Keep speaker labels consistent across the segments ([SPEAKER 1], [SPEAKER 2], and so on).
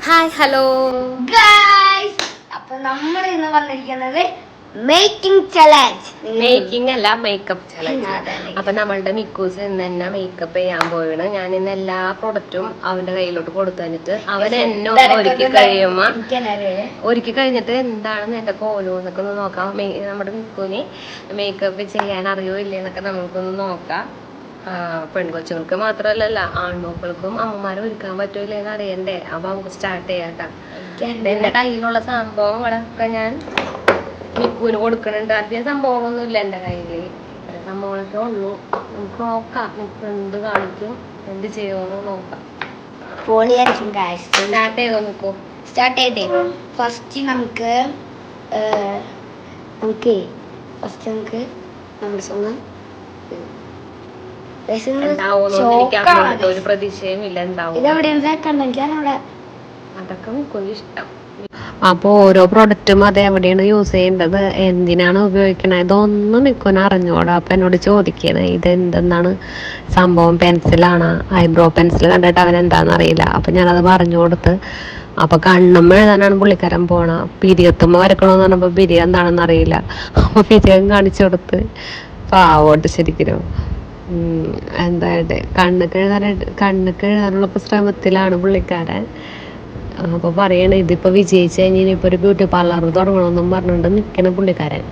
[SPEAKER 1] Hi hello
[SPEAKER 2] അപ്പൊ നമ്മൾ ഇന്ന് വന്നിരിക്കുന്നത് മേക്കിംഗ് ചലഞ്ച്
[SPEAKER 1] മേക്കിംഗ് അല്ല മേക്കപ്പ് ചലഞ്ച്. അപ്പൊ നമ്മളുടെ മിക്കൂസ് ഇന്ന് തന്നെ മേക്കപ്പ് ചെയ്യാൻ പോവാണ് ഞാൻ ഇന്ന് എല്ലാ പ്രൊഡക്റ്റും അവന്റെ കയ്യിലോട്ട് കൊടുത്തു തന്നിട്ട് അവൻ എന്നെ ഒരുക്കി കഴിയുമ്പോ ഒരുക്കി കഴിഞ്ഞിട്ട് എന്താണെന്ന് എന്റെ കോലോ എന്നൊക്കെ ഒന്ന് നോക്കാം. നമ്മുടെ മിക്കൂന് മേക്കപ്പ് ചെയ്യാൻ അറിയോ ഇല്ലേ എന്നൊക്കെ നമുക്കൊന്ന് നോക്കാം. പെൺകൊച്ചുങ്ങൾക്ക് മാത്രല്ല ആൺമക്കൾക്കും അമ്മമാരെ ഒരുക്കാൻ പറ്റൂല എന്ന് അറിയണ്ടേ അപ്പൊ നമുക്ക് സ്റ്റാർട്ട് ചെയ്യാട്ടാ എന്റെ കയ്യിലുള്ള സംഭവങ്ങളൊക്കെ ഞാൻ മിക്കുവിന് കൊടുക്കണുണ്ട് അധികം സംഭവമൊന്നുമില്ല എന്റെ ഇത്രയും സംഭവങ്ങളൊക്കെ ഉള്ളൂ. നമുക്ക് നോക്കാം. മിക്കു എന്ത് കാണിക്കും? എന്ത് ചെയ്യുമെന്ന് നോക്കാം.
[SPEAKER 2] പൊളിയായിരിക്കും
[SPEAKER 1] സ്റ്റാർട്ട് ചെയ്തോ മിക്കു?
[SPEAKER 2] സ്റ്റാർട്ട് ചെയ്തേ. ഫസ്റ്റ് നമുക്ക് നമുക്ക് ഫസ്റ്റ് നമുക്ക് നമ്മുടെ സ്വന്തം
[SPEAKER 1] ഉണ്ടാവുമെന്നൊന്നും അങ്ങോട്ട് ഒരു
[SPEAKER 2] guys.
[SPEAKER 1] പ്രതീക്ഷയും ഇല്ല ഉണ്ടാവും
[SPEAKER 2] ഇതെവിടെ അവിടെ
[SPEAKER 1] അതൊക്കെ മിക്കുവിന് ഇഷ്ടം. അപ്പോൾ ഓരോ പ്രൊഡക്റ്റും അത് എവിടെയാണ് യൂസ് ചെയ്യേണ്ടത്? എന്തിനാണ് ഉപയോഗിക്കണത് ഇതൊന്നും മിക്കുവിന് അറിഞ്ഞോടാ. അപ്പം എന്നോട് ചോദിക്കണേ ഇത് എന്തെന്നാണ് സംഭവം പെൻസിലാണ്? ഐബ്രോ പെൻസിൽ കണ്ടിട്ട് അവൻ എന്താണെന്ന് അറിയില്ല. അപ്പം ഞാനത് പറഞ്ഞു കൊടുത്ത് അപ്പൊ കണ്ണും എഴുതാനാണ് പുള്ളിക്കാരൻ പോണ. പിരിയത്തുമ്മ വരക്കണമെന്ന് പറഞ്ഞപ്പോൾ പിരിയ എന്താണെന്ന് അറിയില്ല. അപ്പോൾ പിരിയം കാണിച്ചു കൊടുത്ത് പാവോട്ട് ശരിക്കും എന്തായിട്ട് കണ്ണൊക്കെ എഴുതാനായിട്ട് കണ്ണൊക്കെ എഴുതാനുള്ള ശ്രമത്തിലാണ് പുള്ളിക്കാരൻ. അപ്പൊ പറയണ ഇതിപ്പോ വിജയിച്ചു കഴിഞ്ഞാൽ ഇപ്പൊ ഒരു ബ്യൂട്ടി പാർലർ തുടങ്ങണമെന്നും പറഞ്ഞുകൊണ്ട് നിൽക്കണ പുള്ളിക്കാരൻ.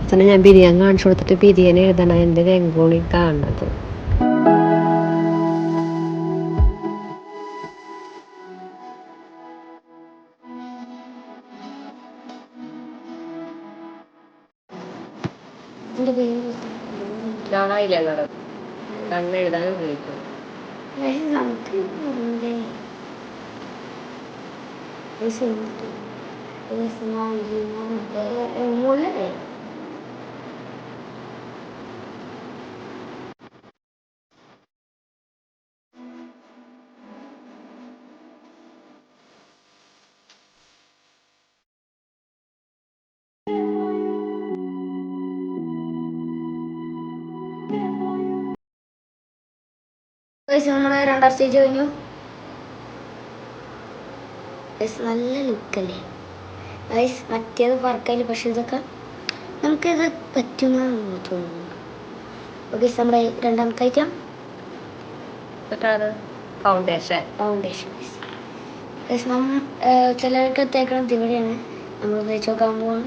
[SPEAKER 1] അവസാനം ഞാൻ ബിരിയാണി കാണിച്ചു കൊടുത്തിട്ട് ബിരിയാണി എഴുതണ എന്റെ രംഗോളി കാണുന്നത്.
[SPEAKER 2] എന്റെ പേര്
[SPEAKER 1] കണ്ണ് എഴുതാൻ ഉപയോഗിക്കും
[SPEAKER 2] Guys, നമുക്ക് ഉണ്ട്. Guys, ഉണ്ട്. Guys, നമ്മൾ രണ്ടാം സ്റ്റേജ് കഴിഞ്ഞു. നല്ല ലുക്കല്ലേ ഗൈസ് മറ്റേത് വർക്കായില്ല പക്ഷെ ഇതൊക്കെ നമുക്കിത് പറ്റുമെന്ന് തോന്നുന്നു. ഓക്കെ നമ്മുടെ രണ്ടാമത്തെ ഐറ്റം
[SPEAKER 1] ഫൗണ്ടേഷൻ
[SPEAKER 2] ഫൗണ്ടേഷൻ ചിലർക്ക് തേക്കണം ഇവിടെയാണ്. നമ്മൾ തേച്ച് നോക്കാൻ പോവാണ്.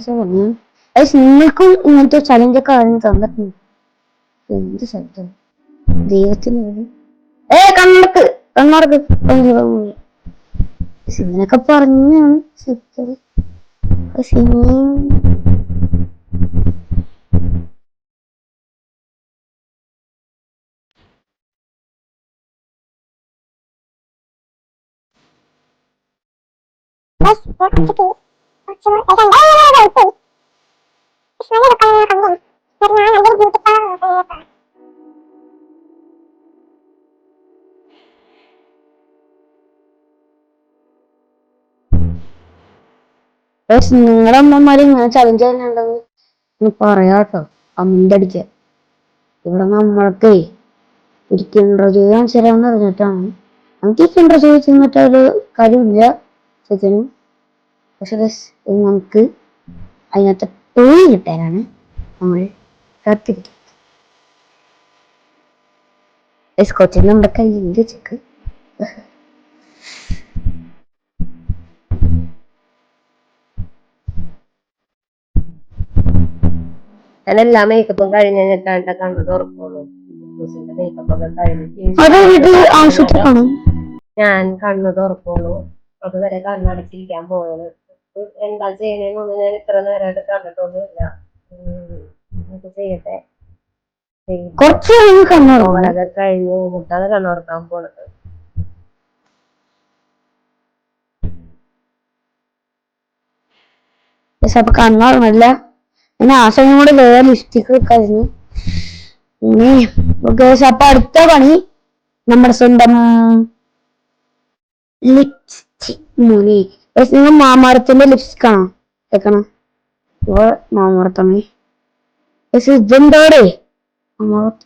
[SPEAKER 2] ഗൈസ് നിങ്ങൾക്കും ഇങ്ങനത്തെ ചലഞ്ച് ഒക്കെ ആരും തന്നിട്ടുണ്ട് എന്ത് ശബ്ദം? ദൈവത്തിന് ഏ കണ്ണടക്ക്. കണ്ണടക്ക്. ഇതിനൊക്കെ പറഞ്ഞാണ് ശരിക്കത്. പക്ഷെ ഇനിയും നിങ്ങളുടെ അമ്മമാര് ഇങ്ങനെ ചലഞ്ച് ചെയ്യുന്നുണ്ടെന്ന് പറയാട്ടോ അമ്മന്റെ അടിക്ക ഇവിടെ നമ്മൾക്ക് ഒരു കിണ്ടർ ചെയ്യാൻ കാണിച്ചു പറഞ്ഞിട്ടാണ് നമുക്ക് ഈ കിണ്ടർ ഒരു കാര്യമില്ല ചേച്ചനും പക്ഷെ നമുക്ക് അതിനകത്ത് പേര് കിട്ടാനാണ് നമ്മൾ കാത്തിരിക്കുന്നത് നമ്മുടെ കയ്യിൽ ചെക്ക്
[SPEAKER 1] ഞാൻ എല്ലാ മേക്കപ്പും കഴിഞ്ഞ്
[SPEAKER 2] ആവശ്യത്തിനാണ്
[SPEAKER 1] ഞാൻ കണ്ണു തുറക്കുള്ളൂ അതുവരെ കണ്ണടച്ചിരിക്കാൻ പോയത്. എന്താ ചെയ്യണേന്നൊന്നും ഞാൻ ഇത്ര നേരമായിട്ട് കണ്ടിട്ടൊന്നുമില്ല. ഉം, ചെയ്യട്ടെ.
[SPEAKER 2] കുറച്ച്
[SPEAKER 1] കഴിഞ്ഞ് കഴിഞ്ഞിട്ടാണ് കണ്ണുറക്കാൻ പോണത്.
[SPEAKER 2] അപ്പൊ കണ്ണോർമ്മല്ല ഞാൻ ആ സമയം കൂടെ വേറെ ലിപ്സ്റ്റിക് വെക്കായിരുന്നു. അപ്പൊ അടുത്ത പണി നമ്മുടെ സ്വന്തം ലിപ്സ്റ്റിക് മുനി പക്ഷെ നിങ്ങൾ മാമരത്തിന്റെ ലിപ്സ്റ്റിക് ആണോ? കേക്കണം ഇപ്പൊ മാമരത്തമ്മേ ഇതെന്തോടെ? മാമരത്ത്.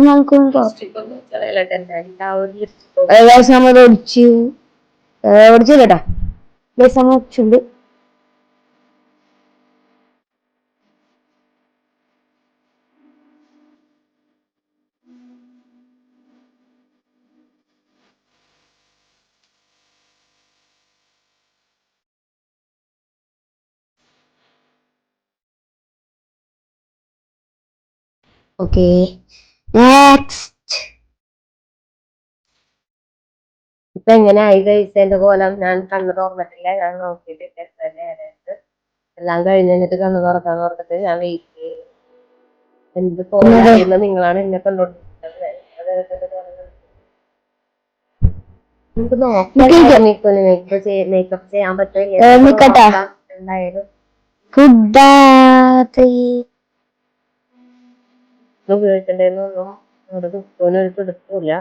[SPEAKER 2] നമുക്ക് ഒടിച്ചു. ഒടിച്ചില്ല കേട്ടോ ഓക്കെ. നെക്സ്റ്റ്
[SPEAKER 1] ഇപ്പൊ എങ്ങനെ ആയി കഴിച്ചതിന്റെ കോലം ഞാൻ കണ്ണു തുറന്നിട്ടില്ല. ഞാൻ നോക്കിയിട്ട് ഏതായിട്ട് എല്ലാം കഴിഞ്ഞ് കഴിഞ്ഞിട്ട് കണ്ണു തുറക്കാൻ ഓർത്തിട്ട് ഞാൻ വെയിറ്റ് എന്ത് തോന്നുന്നു നിങ്ങളാണ് എന്നെ കണ്ടോണ്ടിരിക്കുന്നത് നമുക്ക് നോക്കാം. മേക്കപ്പ് ചെയ്യാൻ പറ്റില്ല. എന്തായാലും. ഇത് ഉപയോഗിക്കണ്ടേന്നൊന്നും ഒരു പിടുത്തമില്ല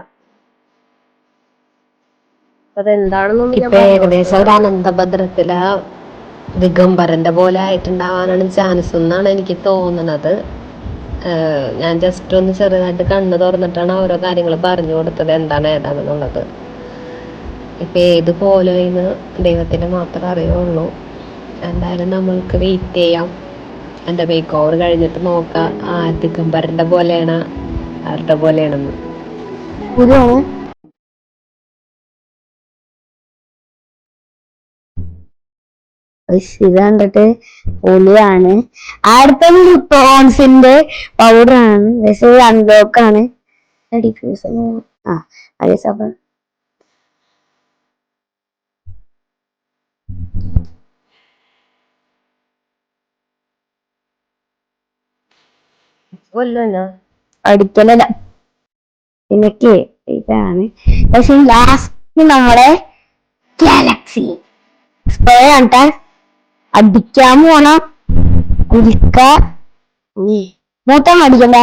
[SPEAKER 1] അതെന്താണെന്നൊന്നും ഇപ്പൊ ഏകദേശം ഒരു അനന്തഭദ്രത്തിൽ ദിഗംബരന്റെ പോലെ ആയിട്ടുണ്ടാവാനാണ് ചാൻസ് എന്നാണ് എനിക്ക് തോന്നുന്നത് ഏഹ് ഞാൻ ജസ്റ്റ് ഒന്ന് ചെറുതായിട്ട് കണ്ണ് തുറന്നിട്ടാണ് ഓരോ കാര്യങ്ങൾ പറഞ്ഞു കൊടുത്തത്. എന്താണ് ഏതാണെന്നുള്ളത്. ഇപ്പൊ ഏത് പോലെ ദൈവത്തിന് മാത്രമേ അറിയുള്ളൂ. എന്തായാലും നമ്മൾക്ക് വെയിറ്റ് ചെയ്യാം. എന്റെ മേക്ക് ഓവർ കഴിഞ്ഞിട്ട് നോക്കാം. ആ ദിഗംബരന്റെ പോലെയാണ്. ആരുടെ പോലെയാണെന്ന്.
[SPEAKER 2] പുതുവാണ് ഇത് കണ്ടിട്ട് പൊളിയാണ്. ആണ്? പക്ഷേ അൺലോക്ക് ആണ്. ഡിഫ്യൂസർ ആ അതേ സബ് അടിക്കലല്ല എനിക്ക് ഇതാണ്. പക്ഷെ ലാസ്റ്റ് നമ്മളെ ഗാലക്സി കണ്ട അടിക്കാൻ പോണം കുലിക്ക മൂത്തം അടിക്കണ്ട.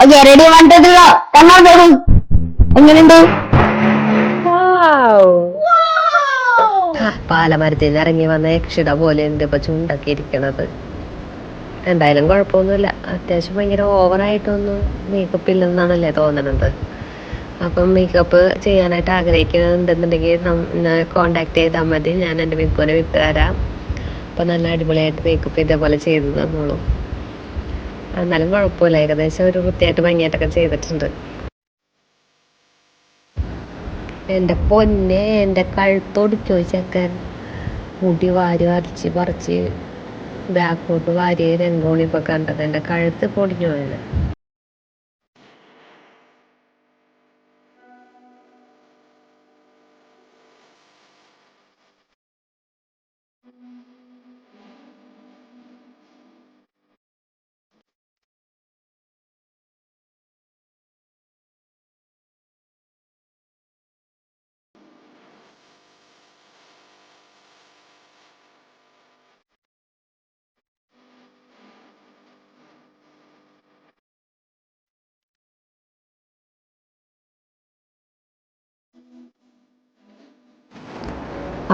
[SPEAKER 2] ഓക്കെ റെഡി പോകും എങ്ങനെയുണ്ട്?
[SPEAKER 1] പാലമരത്തിൽ നിന്ന് ഇറങ്ങി വന്ന യക്ഷിട പോലെ ഉണ്ട് ഇപ്പൊ ചുണ്ടൊക്കെ ഇരിക്കണത് എന്തായാലും കുഴപ്പമൊന്നുമില്ല. അത്യാവശ്യം ഭയങ്കര ഓവറായിട്ടൊന്നും മേക്കപ്പ് ഇല്ലെന്നാണല്ലേ തോന്നണത്. അപ്പം മേക്കപ്പ് ചെയ്യാനായിട്ട് ആഗ്രഹിക്കുന്നുണ്ടെന്നുണ്ടെങ്കിൽ കോണ്ടാക്ട് ചെയ്താൽ മതി. ഞാൻ എന്റെ വിട്ടു തരാം. അപ്പം നല്ല അടിപൊളിയായിട്ട് മേക്കപ്പ് ഇതേപോലെ ചെയ്തു തന്നോളൂ. എന്നാലും കുഴപ്പമില്ല. ഏകദേശം ഒരു വൃത്തിയായിട്ട് ഭംഗിയായിട്ടൊക്കെ ചെയ്തിട്ടുണ്ട്. എന്റെ പൊന്നെ എന്റെ കഴുത്തൊടിച്ചോ ചെക്കൻ മുടി വാരി വരച്ച് പറിച്ച് ബാക്കോട്ട് വാരി രംഗോളി ഇപ്പൊ കണ്ടത്. എന്റെ കഴുത്ത് പൊടിഞ്ഞു പോയത്.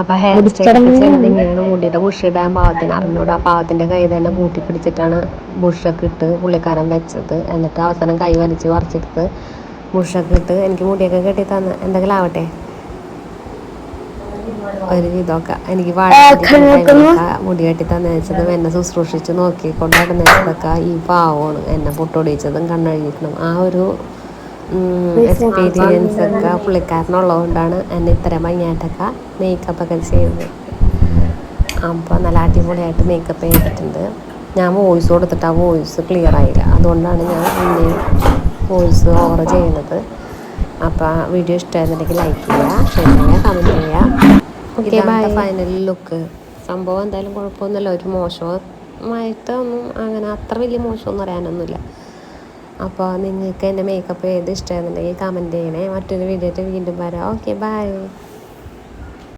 [SPEAKER 1] അപ്പൊ ഹെയർ സ്റ്റൈൽ ഇങ്ങനെയാണ് മുടിയുടെ ബുഷ് ഇടാൻ പാവത്തിന് അറിഞ്ഞൂടാ. ആ പാവത്തിന്റെ കൈ തന്നെ കൂട്ടി പിടിച്ചിട്ടാണ് ബുഷൊക്കെ ഇട്ട് പുള്ളിക്കാരൻ വെച്ചത്. എന്നിട്ട് അവസാനം കൈ വലിച്ച് പറിച്ചെടുത്ത് ബുഷൊക്കെ ഇട്ട് എനിക്ക് മുടിയൊക്കെ കെട്ടി തന്ന. എന്തെങ്കിലും ആവട്ടെ? ഒരു ഇതൊക്കെ എനിക്ക് മുടി കെട്ടി തന്ന വെച്ചതും എന്നെ ശുശ്രൂഷിച്ച് നോക്കി നടന്നതൊക്കെ ഈ പാവമാണ്. എന്നെ പൊട്ടൊടിച്ചതും കണ്ണഴിഞ്ഞിട്ടും. ആ ഒരു എക്സ്പീരിയൻസ് ഒക്കെ പുള്ളിക്കാരനുള്ളതുകൊണ്ടാണ് എന്നെ ഇത്ര ഭംഗിയായിട്ടൊക്കെ മേക്കപ്പ് ഒക്കെ ചെയ്തത്. അപ്പോൾ നല്ല അടിപൊളിയായിട്ട് മേക്കപ്പ് ചെയ്തിട്ടുണ്ട്. ഞാൻ വോയിസ് കൊടുത്തിട്ട് ആ വോയിസ് ക്ലിയർ ആയില്ല. അതുകൊണ്ടാണ് ഞാൻ ഇനി വോയിസ് ഓവർ ചെയ്യുന്നത്. അപ്പോൾ വീഡിയോ ഇഷ്ടമായിരുന്നുണ്ടെങ്കിൽ ലൈക്ക് ചെയ്യുക ഷെയർ ചെയ്യുക കമന്റ് ചെയ്യുക. ഓക്കെ ബൈ ഫൈനൽ ലുക്ക് സംഭവം എന്തായാലും കുഴപ്പമൊന്നുമില്ല. ഒരു മോശമായിട്ടൊന്നും അങ്ങനെ അത്ര വലിയ മോശമൊന്നും പറയാനൊന്നുമില്ല. അപ്പോൾ നിങ്ങൾക്ക് എന്റെ മേക്കപ്പ് ഏത് ഇഷ്ടമാണെന്നുണ്ടെങ്കിൽ കമന്റ് ചെയ്യണേ. മറ്റൊരു വീഡിയോ വീണ്ടും വരാം. Okay bye